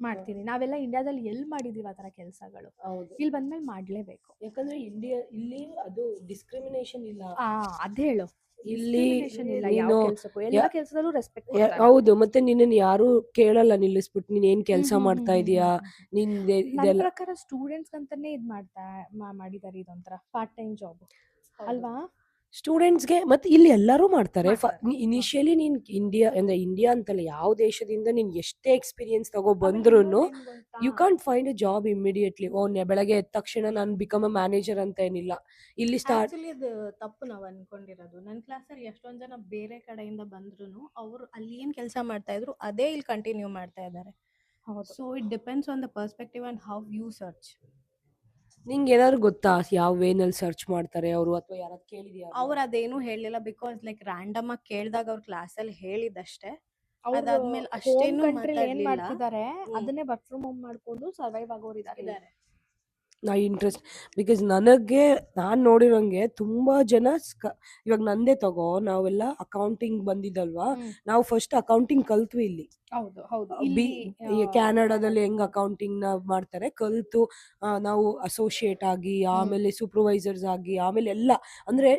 ಮಾಡ್ತೀನಿ. ನಾವೆಲ್ಲ ಇಂಡಿಯಾದಲ್ಲಿ ಎಲ್ಲಿ ಮಾಡಿದೀವಿ ಆ ಥರ ಕೆಲಸಗಳು? ಹೌದು. ಇಲ್ಲಿ ಬಂದ್ಮೇಲೆ ಮಾಡಲೇಬೇಕು. ಯಾಕಂದ್ರೆ ಇಂಡಿಯಾ ಇಲ್ಲಿ ಅದು ಡಿಸ್ಕ್ರಿಮಿನೇಷನ್ ಇಲ್ಲ. ಆ ಅದ್ ಹೇಳು. ಇಲ್ಲಿ ಎಲ್ಲ ಕೆಲಸದಲ್ಲೂ ರೆಸ್ಪೆಕ್ಟ್ ಹೌದು ಮತ್ತೆ ನಿನ್ನ ಯಾರು ಕೇಳಲ್ಲ ನಿಲ್ಲಿಸ್ಬಿಟ್ಟು ನೀನ್ ಏನ್ ಕೆಲಸ ಮಾಡ್ತಾ ಇದೀಯಾ ನಿನ್ ಇದೆಲ್ಲ ಪ್ರಕಾರ ಸ್ಟೂಡೆಂಟ್ಸ್ ಅಂತಾನೆ ಇದ್ ಮಾಡ್ತಾ ಮಾಡಿದಾರೆ ಇದೊಂಥರ ಪಾರ್ಟ್ ಟೈಮ್ ಜಾಬ್ ಅಲ್ವಾ? ಸ್ಟೂಡೆಂಟ್ಸ್ಗೆ ಮತ್ತೆ ಇಲ್ಲಿ ಎಲ್ಲರೂ ಮಾಡ್ತಾರೆ. ಇನಿಷಿಯಲಿ ನೀನ್ ಇಂಡಿಯಾ ಅಂದ್ರೆ ಇಂಡಿಯಾ ಅಂತಲ್ಲ ಯಾವ ದೇಶದಿಂದ ನೀನ್ ಎಷ್ಟೇ ಎಕ್ಸ್ಪೀರಿಯನ್ಸ್ ತಗೋ ಬಂದ್ರು you can't find a job immediately. Oh ಬೆಳಗ್ಗೆ ಎದ್ದ ತಕ್ಷಣ ನಾನು ಬಿಕಮ್ ಅ ಮ್ಯಾನೇಜರ್ ಅಂತ ಏನಿಲ್ಲ. ಇಲ್ಲಿ ಸ್ಟಾರ್ಟ್ ಇದು ತಪ್ಪು ನಾವು ಅನ್ಕೊಂಡಿರೋದು. ನನ್ನ ಕ್ಲಾಸಲ್ಲಿ ಎಷ್ಟೊಂದ್ ಜನ ಬೇರೆ ಕಡೆಯಿಂದ ಬಂದ್ರು ಅವ್ರು ಅಲ್ಲಿ ಏನ್ ಕೆಲಸ ಮಾಡ್ತಾ ಇದ್ರು ಅದೇ ಇಲ್ಲಿ ಕಂಟಿನ್ಯೂ ಮಾಡ್ತಾ ಇದ್ದಾರೆ so it depends on the perspective and how you search ನಿಂಗೆ ಏನಾದ್ರು ಗೊತ್ತಾ ಯಾವ ವೇನಲ್ಲಿ ಸರ್ಚ್ ಮಾಡ್ತಾರೆ ಅವರು ಅಥವಾ ಯಾರಾದ್ರು ಕೇಳಿದ್ಯಾ ಅವ್ರು? ಅದೇನು ಹೇಳಿಲ್ಲ ಬಿಕಾಸ್ ಲೈಕ್ ರ್ಯಾಂಡಮ್ ಆಗಿ ಕೇಳಿದಾಗ ಅವ್ರ ಕ್ಲಾಸಲ್ಲಿ ಹೇಳಿದಷ್ಟೇ. ಅದಾದ್ಮೇಲೆ ಅಷ್ಟೇನು ಏನ್ ಮಾತಾಡ್ಲಿಲ್ಲ. ಮಾಡ್ತಿದ್ದಾರೆ? ಅದನ್ನೇ ವರ್ಕ್ ಫ್ರಮ್ ಹೋಮ್ ಮಾಡ್ಕೊಂಡು ಸರ್ವೈವ್ ಆಗೋರು ಇದ್ದಾರೆ ಇದಾರೆ. ನಾ ಇಂಟ್ರೆಸ್ಟ್ ಬಿಕಾಸ್ ನನಗೆ ನಾನು ನೋಡಿರೋಂಗೆ ತುಂಬಾ ಜನ ಸ್ಕ- ಇವಾಗ ನಂದೇ ತಗೋ ನಾವೆಲ್ಲ ಅಕೌಂಟಿಂಗ್ ಬಂದಿದ್ದಲ್ವಾ? ಹ್ಮ್. ನಾವು ಫಸ್ಟ್ ಅಕೌಂಟಿಂಗ್ ಕಲ್ತ್ವಿ ಇಲ್ಲಿ. ಹೌದು ಹೌದು. ಬಿ ಕ್ಯಾನಡಾದಲ್ಲಿ ಹೆಂಗ್ ಅಕೌಂಟಿಂಗ್ನ ಮಾಡ್ತಾರೆ? ಕಲ್ತು ನಾವು ಅಸೋಸಿಯೇಟ್ ಆಗಿ ಆಮೇಲೆ ಸೂಪರ್ವೈಸರ್ಸ್ ಆಗಿ ಆಮೇಲೆ ಎಲ್ಲ. ಅಂದ್ರೆ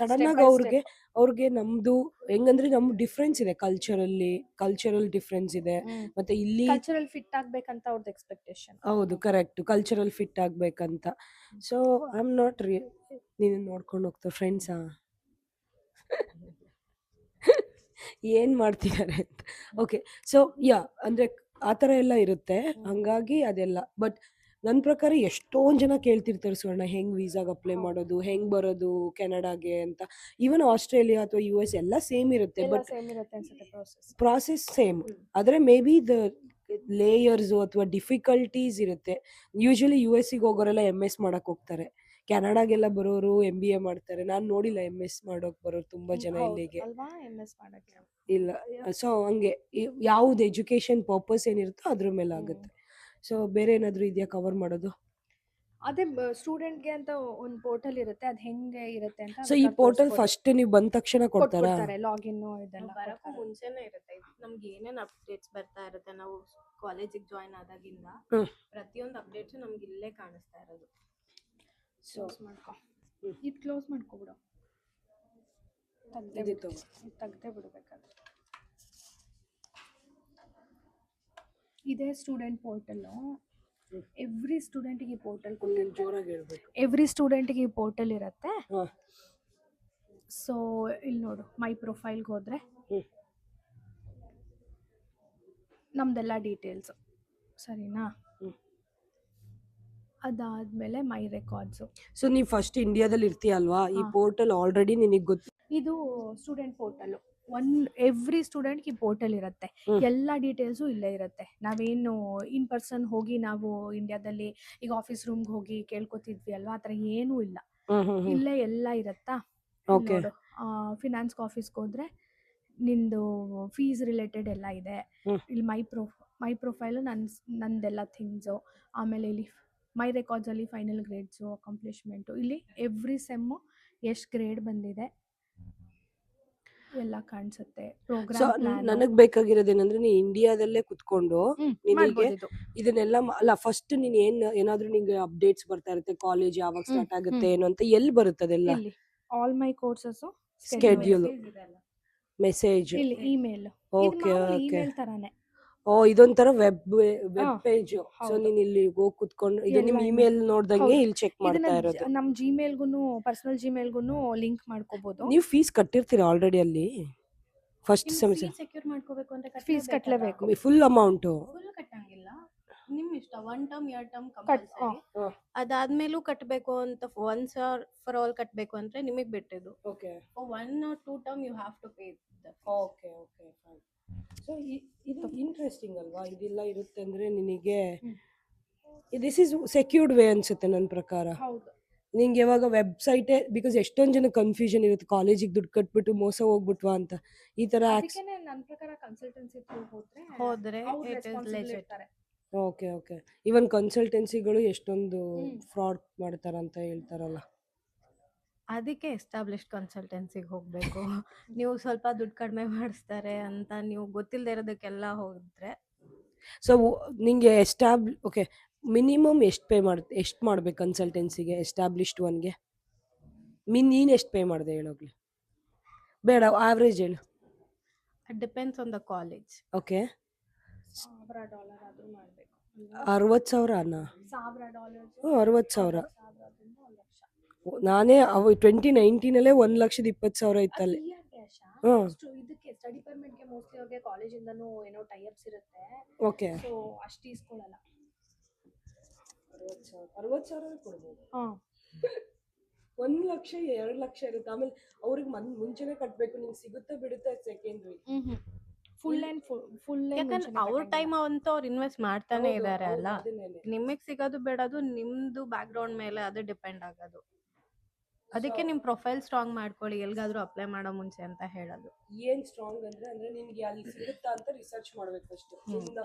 ಸಡನ್ ಆಗಿ ಅವ್ರಿಗೆ ಅವ್ರಿಗೆ ನಮ್ದು ಹೆಂಗಂದ್ರೆ ನಮ್ ಡಿಫ್ರೆನ್ಸ್ ಇದೆ. ಕಲ್ಚರಲ್ಲಿ ಕಲ್ಚರಲ್ ಡಿಫ್ರೆನ್ಸ್ ಇದೆ. ಮತ್ತೆ ಇಲ್ಲಿ ಕಲ್ಚರಲ್ ಫಿಟ್ ಆಗ್ಬೇಕಂತ ಅವ್ರದ್ದು ಎಕ್ಸ್ಪೆಕ್ಟೇಷನ್ ಹೌದು ಕರೆಕ್ಟ್ ಕಲ್ಚರಲ್ ಫಿಟ್ ಆಗ್ಬೇಕಂತ. ಸೊ ಐ ಆಮ್ ನಾಟ್ ರಿ ನೀನು ನೋಡ್ಕೊಂಡು ಹೋಗ್ತಾ ಫ್ರೆಂಡ್ಸಾ ಏನ್ ಮಾಡ್ತಿದ್ದಾರೆ ಅಂತ. ಓಕೆ ಸೊ ಯಾ ಅಂದ್ರೆ ಆ ಥರ ಎಲ್ಲ ಇರುತ್ತೆ. ಹಂಗಾಗಿ ಅದೆಲ್ಲ. ಬಟ್ ನನ್ನ ಪ್ರಕಾರ ಎಷ್ಟೊಂದು ಜನ ಕೇಳ್ತಿರ್ತಾರೆ ಸುವರ್ಣ ಹೆಂಗ್ ವೀಸಾಗೆ ಅಪ್ಲೈ ಮಾಡೋದು ಹೆಂಗ್ ಬರೋದು ಕೆನಡಾಗೆ ಅಂತ. ಈವನ್ ಆಸ್ಟ್ರೇಲಿಯಾ ಅಥವಾ ಯು ಎಸ್ ಎಲ್ಲ ಸೇಮ್ ಇರುತ್ತೆ. ಬಟ್ ಪ್ರೋಸೆಸ್ ಸೇಮ್ ಆದರೆ ಮೇ ಬಿ ದ ಲೇಯರ್ಸು ಅಥವಾ ಡಿಫಿಕಲ್ಟೀಸ್ ಇರುತ್ತೆ. ಯೂಶ್ವಲಿ ಯು ಎಸ್ಸಿಗೆ ಗೆ ಹೋಗೋರೆಲ್ಲ ಎಂ ಎಸ್ ಮಾಡೋಕ್ಕೆ ಹೋಗ್ತಾರೆ. ಕೆನಡಾಗೆಲ್ಲ ಬರೋರು ಎಂ ಬಿ ಎ ಮಾಡ್ತಾರೆ. ನಾನು ನೋಡಿಲ್ಲ ಎಂ ಎಸ್ ಮಾಡೋಕ್ ಬರೋರು ತುಂಬಾ ಜನ ಇಲ್ಲಿಗೆ. ಅಲ್ವಾ ಎಂ ಎಸ್ ಮಾಡಕ್ಕೆ? ಇಲ್ಲ. ಸೊ ಹಂಗೆ. ಯಾವ್ದು ಎಜುಕೇಶನ್ ಪರ್ಪಸ್ ಏನಿರುತ್ತೋ ಅದ್ರ ಮೇಲೆ ಆಗುತ್ತೆ. ಸೊ ಬೇರೆ ಏನಾದ್ರು ಇದೆಯಾ ಕವರ್ ಮಾಡೋದು? ಅದೇ ಸ್ಟೂಡೆಂಟ್ಗೆ ಅಂತ ಒಂದು ಪೋರ್ಟಲ್ ಇರುತ್ತೆ. ಅದು ಹೆಂಗೆ ಇರುತ್ತೆ ಅಂತ ಸೊ ಈ ಪೋರ್ಟಲ್ ಫಸ್ಟ್ ನೀವು ಬಂದ ತಕ್ಷಣ ಕೊಡ್ತಾರಾ? ಕೊಡ್ತಾರೆ ಲಾಗಿನ್ ಇದೆಲ್ಲ ಬರಕ್ಕೂ. ಮುಂಚೆನೆ ಇರುತ್ತೆ. ನಮ್ಗೆ ಏನೇನು ಅಪ್ಡೇಟ್ಸ್ ಬರ್ತಾ ಇರುತ್ತೆ ನಾವು ಕಾಲೇಜಿಗೆ ಜಾಯಿನ್ ಆದಾಗಿಂದ. ಪ್ರತಿಯೊಂದು ಅಪ್ಡೇಟ್ಸ್ ನಮ್ಗೆ ಇಲ್ಲೇ ಕಾಣಿಸ್ತಾ ಇರೋದು. ಕ್ಲೋಸ್ ಮಾಡ್ಕೊ. ಇದು ಕ್ಲೋಸ್ ಮಾಡ್ಕೊಬಿಡು ತೆಗ್ದೇ. ಬಿಡು. ತೆಗ್ದೇ ಬಿಡ್ಬೇಕಾದ್ರೆ ಇದೇ ಸ್ಟೂಡೆಂಟ್ ಪೋರ್ಟಲ್ಲು ಎವ್ರಿ ಸ್ಟೂಡೆಂಟಿಗೆ ಈ ಪೋರ್ಟಲ್ ಜೋರಾಗಿ ಹೇಳ್ಬೇಕು ಎವ್ರಿ ಸ್ಟೂಡೆಂಟಿಗೆ ಈ ಪೋರ್ಟಲ್ ಇರುತ್ತೆ. ಸೊ ಇಲ್ಲಿ ನೋಡು ಮೈ ಪ್ರೊಫೈಲ್ಗೆ ಹೋದ್ರೆ. ನಮ್ದೆಲ್ಲ ಡೀಟೇಲ್ಸ್ ಸರಿನಾ. ಅದಾದ್ಮೇಲೆ ಮೈ ರೆಕಾರ್ಡ್ಸು ಸೊ ನೀವು ಫಸ್ಟ್ ಇಂಡಿಯಾದಲ್ಲಿ ಇರ್ತೀಯಲ್ವಾ? ಈ ಹಾ. ಪೋರ್ಟಲ್ ಆಲ್ರೆಡಿ ನಿನಗೆ ಗೊತ್ತು. ಇದು ಸ್ಟೂಡೆಂಟ್ ಪೋರ್ಟಲ್ ಒನ್ ಎವ್ರಿ ಸ್ಟೂಡೆಂಟ್ಗೆ ಈ ಪೋರ್ಟಲ್ ಇರುತ್ತೆ. ಹ್ಮ್. ಎಲ್ಲ ಡೀಟೇಲ್ಸು ಇಲ್ಲೇ ಇರುತ್ತೆ. ನಾವೇನು ಇನ್ ಪರ್ಸನ್ ಹೋಗಿ ನಾವು ಇಂಡಿಯಾದಲ್ಲಿ ಈಗ ಆಫೀಸ್ ರೂಮ್ಗೆ ಹೋಗಿ ಕೇಳ್ಕೊತಿದ್ವಿ ಅಲ್ವಾ? ಆ ಥರ ಏನೂ ಇಲ್ಲ. ಇಲ್ಲೇ ಎಲ್ಲ ಇರತ್ತಾ? ಓಕೆ ಫಿನಾನ್ಸ್ ಆಫೀಸ್ಗೆ ಹೋದ್ರೆ ನಿಂದು ಫೀಸ್ ರಿಲೇಟೆಡ್ ಎಲ್ಲ ಇದೆ. ಹ್ಮ್. ಇಲ್ಲಿ ಮೈ ಪ್ರೊ ಮೈ ಪ್ರೊಫೈಲು ನನ್ನ ನಂದೆಲ್ಲ ಥಿಂಗ್ಸು ಆಮೇಲೆ ಇಲ್ಲಿ ಮೈ ರೆಕಾರ್ಡ್ಸಲ್ಲಿ ಫೈನಲ್ ಗ್ರೇಡ್ಸು ಅಕಾಂಪ್ಲಿಷ್ಮೆಂಟು ಇಲ್ಲಿ ಎವ್ರಿ ಸೆಮ್ಮು ಎಷ್ಟು ಗ್ರೇಡ್ ಬಂದಿದೆ. ಎಲ್ಲ ಕಾಣಿಸುತ್ತೆ. ಪ್ರೋಗ್ರಾಮ್ ನನಗ್ ಬೇಕಾಗಿರೋದೇನಂದ್ರೆ ನೀ ಇಂಡಿಯಾದಲ್ಲೇ ಕುತ್ಕೊಂಡು ನಿನಗೆ ಇದನ್ನೆಲ್ಲ ಅಲ್ಲ ಫಸ್ಟ್ ನೀನ್ ಏನ್ ಏನಾದ್ರೂ ನಿಂಗೆ ಅಪ್ಡೇಟ್ಸ್ ಬರ್ತಾ ಇರುತ್ತೆ ಕಾಲೇಜ್ ಯಾವಾಗ ಸ್ಟಾರ್ಟ್ ಆಗುತ್ತೆ. ಏನು ಅಂತ ಎಲ್ಲಿ ಬರುತ್ತೆ ಅದೆಲ್ಲ? ಇಲ್ಲಿ all my courses schedule message email okay okay ತರಾನೇ. ಓ ಇದೊಂಥರ ವೆಬ್ ವೆಬ್ ಪೇಜ್ ಸೊ. ನೀನ್ ಇಲ್ಲಿ ಹೋಗಿ ಕುತ್ಕೊಂಡು ಈಗ ನಿಮ್ ಇಮೇಲ್ ನೋಡ್ದಂಗೆ ಇಲ್ಲಿ ಚೆಕ್ ಮಾಡ್ತಾ ಇರೋದು. ನಮ್ ಜಿಮೇಲ್ಗೂ ಪರ್ಸನಲ್ ಜಿಮೇಲ್ಗೂ ಲಿಂಕ್ ಮಾಡ್ಕೋಬಹುದು ನೀವು ಫೀಸ್ ಕಟ್ಟಿರ್ತೀರ ಆಲ್ರೆಡಿ ಅಲ್ಲಿ? ಫಸ್ಟ್ ಸೆಮಿಸ್ಟರ್ ಸೆಕ್ಯೂರ್ ಮಾಡ್ಕೋಬೇಕು ಅಂತ ಫೀಸ್ ಕಟ್ಟಲೇಬೇಕು ಫುಲ್ ಅಮೌಂಟ್ ಫುಲ್ ಕಟ್ಟಂಗಿಲ್ಲ. ನಿಮ್ ಇಷ್ಟ ಒನ್ ಟರ್ಮ್ ಎರಡ್ ಟರ್ಮ್ ಕಂಪಲ್ಸರಿ ಅದಾದ್ಮೇಲೂ ಕಟ್ಟಬೇಕು ಅಂತ ಒನ್ಸ್ ಫಾರ್ ಆಲ್ ಕಟ್ಟಬೇಕು ಅಂದ್ರೆ ನಿಮಗೆ ಬಿಟ್ಟಿದ್ದು. Okay one or two term you have to pay okay okay fine so ಇದು ಇಂಟ್ರೆಸ್ಟಿಂಗ್ ಅಲ್ವಾ? ಇದೆಲ್ಲ ಇರುತ್ತೆ ಅಂದ್ರೆ ನಿನಗೆ. ದಿಸ್ ಇಸ್ ಸೆಕ್ಯೂರ್ಡ್ ವೇ ಅನ್ಸುತ್ತೆ ನನ್ನ ಪ್ರಕಾರ. ಹೌದು. ನಿಂಗೆ ಯಾವಾಗ ವೆಬ್ಸೈಟೇ ಬಿಕಾಸ್ ಎಷ್ಟೊಂದು ಜನ ಕನ್ಫ್ಯೂಷನ್ ಇರುತ್ತೆ. ಕಾಲೇಜಿಗೆ ದುಡ್ಡು ಕಟ್ಬಿಟ್ಟು ಮೋಸ ಹೋಗ್ಬಿಟ್ವಾ ಅಂತ. ಈ ತರ ನನ್ನ ಪ್ರಕಾರ ಕನ್ಸಲ್ಟೆನ್ಸಿ ಹೋದ್ರೆ. ಓಕೆ ಓಕೆ ಇವನ್ ಕನ್ಸಲ್ಟೆನ್ಸಿಗಳು ಎಷ್ಟೊಂದು. ಫ್ರಾಡ್ ಮಾಡ್ತಾರಂತ ಹೇಳ್ತಾರಲ್ಲ. ಅದಕ್ಕೆ ಎಸ್ಟಾಬ್ಲಿಷ್ಡ್ ಕನ್ಸಲ್ಟೆನ್ಸಿಗೆ ಹೋಗಬೇಕು. ನೀವು ಸ್ವಲ್ಪ ದುಡ್ಡು ಕಡಿಮೆ ಮಾಡಿಸ್ತಾರೆ ಅಂತ ನೀವು ಗೊತ್ತಿಲ್ಲದೆ ಇರೋದಕ್ಕೆಲ್ಲ ಹೋದರೆ. ಸೊ ನಿಮಗೆ ಎಸ್ಟಾಬ್ ಓಕೆ ಮಿನಿಮಮ್ ಎಷ್ಟು ಪೇ ಮಾಡ್ ಎಷ್ಟು ಮಾಡ್ಬೇಕು ಕನ್ಸಲ್ಟೆನ್ಸಿಗೆ ಎಸ್ಟಾಬ್ಲಿಷ್ಡ್ ಒನ್ಗೆ? ಮಿನ್ ನೀನು ಎಷ್ಟು ಪೇ ಮಾಡಿದೆ ಹೇಳೋಗ್ಲಿ ಬೇಡ ಆವ್ರೇಜ್ ಹೇಳು. Depends on the college. Okay. ಸಾವಿರ ಡಾಲರ್ ಆದ್ರೂ ಮಾಡ್ಬೇಕು. ಅರವತ್ತು ಸಾವಿರನಾ ಸಾವಿರ ಡಾಲರ್ ಹ್ಞೂ ಅರವತ್ತು ಸಾವಿರ. ನಾನೇ ಅವ ಟ್ವೆಂಟಿ ನೈನ್ಟೀನಲ್ಲೇ ಒಂದ್ ಲಕ್ಷದ ಇಪ್ಪತ್ತು ಸಾವಿರ ಇತ್ತಲ್ಲಿ? ಹ್ಞೂ ಅಷ್ಟು ಇದಕ್ಕೆ ಸ್ಟಡಿ ಪರ್ಮಿಟ್ಗೆ ಮೋಸ್ಟ್ಲಿ ಅವ್ರಿಗೆ ಕಾಲೇಜಿಂದನೂ ಏನೋ ಟೈಅಪ್ಸ್ ಇರುತ್ತೆ. ಓಕೆ. ಸೊ ಅಷ್ಟು ಇಸ್ಕೊಳ್ಳಲ್ಲ ಅರವತ್ತು ಸಾವಿರ ಅರವತ್ತು ಸಾವಿರ ಕೊಡ್ಬೋದು. ಹಾಂ. ಒಂದು ಲಕ್ಷ ಎರಡು ಲಕ್ಷ ಇರುತ್ತೆ. ಆಮೇಲೆ ಅವ್ರಿಗೆ ಮನ್ ಮುಂಚೆನೆ ಕಟ್ಟಬೇಕು ನಿಮ್ಗೆ ಸಿಗುತ್ತೆ ಬಿಡುತ್ತೆ secondary full and full full ಯಾಕಂದ್ರೆ ಅವ್ರ ಟೈಮ್ ಅಂತ ಅವ್ರು ಇನ್ವೆಸ್ಟ್ ಮಾಡ್ತಾನೆ ಇದಾರೆ ಅಲ್ಲ. ನಿಮಗೆ ಸಿಗೋದು ಬೇಡದು ನಿಮ್ದು ಬ್ಯಾಕ್ ಗ್ರೌಂಡ್ ಮೇಲೆ ಅದು ಡಿಪೆಂಡ್ ಆಗೋದು. ಅದಕ್ಕೆ ನಿಮ್ ಪ್ರೊಫೈಲ್ ಸ್ಟ್ರಾಂಗ್ ಮಾಡ್ಕೊಳ್ಳಿ ಎಲ್ಗಾದ್ರೂ ಅಪ್ಲೈ ಮಾಡೋ ಮುಂಚೆ ಅಂತ ಹೇಳೋದು. ಏನ್ ಸ್ಟ್ರಾಂಗ್ ಅಂದ್ರೆ ಅಂದ್ರೆ ನಿಮ್ಗೆ ಅಲ್ಲಿ ಸಿಗುತ್ತಾ ಅಂತ ರಿಸರ್ಚ್ ಮಾಡ್ಬೇಕು ಫಸ್ಟ್ ನಿನ್ನ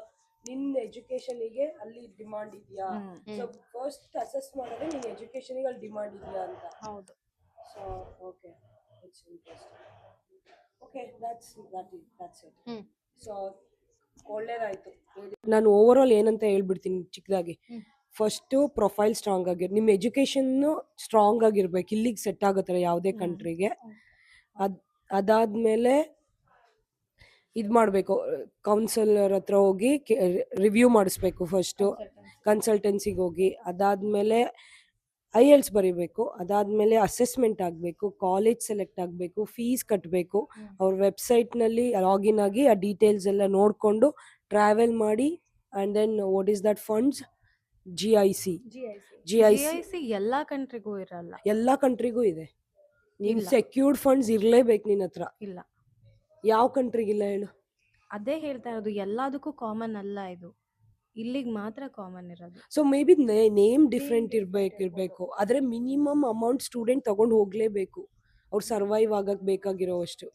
ನಿನ್ನ ಎಜುಕೇಶನಿಗೆ ಅಲ್ಲಿ ಡಿಮಾಂಡ್ ಇದೆಯಾ? ಸೊ ಫಸ್ಟ್ ಅಸೆಸ್ ಮಾಡೋದೇ ನಿನ್ನ ಎಜುಕೇಶನಿಗೆ ಅಲ್ಲಿ ಡಿಮಾಂಡ್ ಇದೆಯಾ ಅಂತ. ಹೌದು. So okay it's interesting okay that's that is that's it. So ಒಳ್ಳೇದಾಯ್ತು. ನಾನು ಓವರ್ ಆಲ್ ಏನಂತ ಹೇಳ್ಬಿಡ್ತೀನಿ ಚಿಕ್ಕದಾಗಿ. ಫಸ್ಟು ಪ್ರೊಫೈಲ್ ಸ್ಟ್ರಾಂಗ್ ಆಗಿರ್ ನಿಮ್ಮ ಎಜುಕೇಷನ್ನು ಸ್ಟ್ರಾಂಗ್ ಆಗಿರ್ಬೇಕು. ಇಲ್ಲಿಗೆ ಸೆಟ್ ಆಗೋ ಥರ ಯಾವುದೇ. ಕಂಟ್ರಿಗೆ. ಅದ್ ಅದಾದ್ಮೇಲೆ ಇದು ಮಾಡಬೇಕು. ಕೌನ್ಸಿಲರ್ ಹತ್ರ ಹೋಗಿ ರಿವ್ಯೂ ಮಾಡಿಸ್ಬೇಕು ಫಸ್ಟು ಕನ್ಸಲ್ಟೆನ್ಸಿಗೆ ಹೋಗಿ. ಅದಾದಮೇಲೆ ಐ ಎಲ್ಸ್ ಬರೀಬೇಕು. ಅದಾದಮೇಲೆ ಅಸೆಸ್ಮೆಂಟ್ ಆಗಬೇಕು. ಕಾಲೇಜ್ ಸೆಲೆಕ್ಟ್ ಆಗಬೇಕು. ಫೀಸ್ ಕಟ್ಟಬೇಕು. ಅವ್ರ ವೆಬ್ಸೈಟ್ನಲ್ಲಿ ಲಾಗಿನ್ ಆಗಿ ಆ ಡೀಟೇಲ್ಸ್ ಎಲ್ಲ ನೋಡಿಕೊಂಡು ಟ್ರಾವೆಲ್ ಮಾಡಿ and then what is that funds G I C G I C C ಎಲ್ಲಾ ಕಂಟ್ರಿಗೂ ಇರಲ್ಲ. ಎಲ್ಲ ಕಂಟ್ರಿಗೂ ಇದೆ. ನೀನು ಸೆಕ್ಯೂರ್ಡ್ ಫಂಡ್ಸ್ ಇರಲೇಬೇಕು ನಿನ್ನ ಹತ್ರ. ಇಲ್ಲ. ಯಾವ ಕಂಟ್ರಿಗಿಲ್ಲ ಹೇಳು. ಅದೇ ಹೇಳ್ತಾ ಇರೋದು ಎಲ್ಲದಕ್ಕೂ ಕಾಮನ್ ಅಲ್ಲ ಇದು. ಇಲ್ಲಿಗೆ ಮಾತ್ರ ಕಾಮನ್ ಇರೋದು. So maybe name different ಇರಬೇಕು ಇರ್ಬೇಕು. ಆದರೆ ಮಿನಿಮಮ್ ಅಮೌಂಟ್ ಸ್ಟೂಡೆಂಟ್ ತಗೊಂಡು ಹೋಗಲೇಬೇಕು. ಅವ್ರು ಸರ್ವೈವ್ ಆಗಕ್ಕೆ ಬೇಕಾಗಿರೋ ಅಷ್ಟು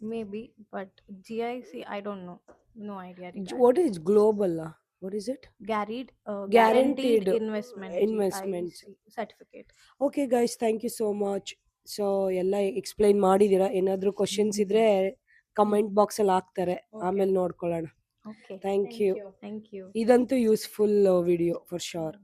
maybe but G I C I don't know no idea what is global what is it guaranteed Guaranteed guaranteed investment investments. Certificate okay guys thank you so much so ಎಲ್ಲ explain ಮಾಡಿದೀರಾ ಏನಾದರೂ questions ಇದ್ರೆ comment ಬಾಕ್ಸಲ್ಲಿ ಹಾಕ್ತಾರೆ. ಆಮೇಲೆ ನೋಡ್ಕೊಳ್ಳೋಣ. Thank you thank you ಇದಂತೂ useful video for sure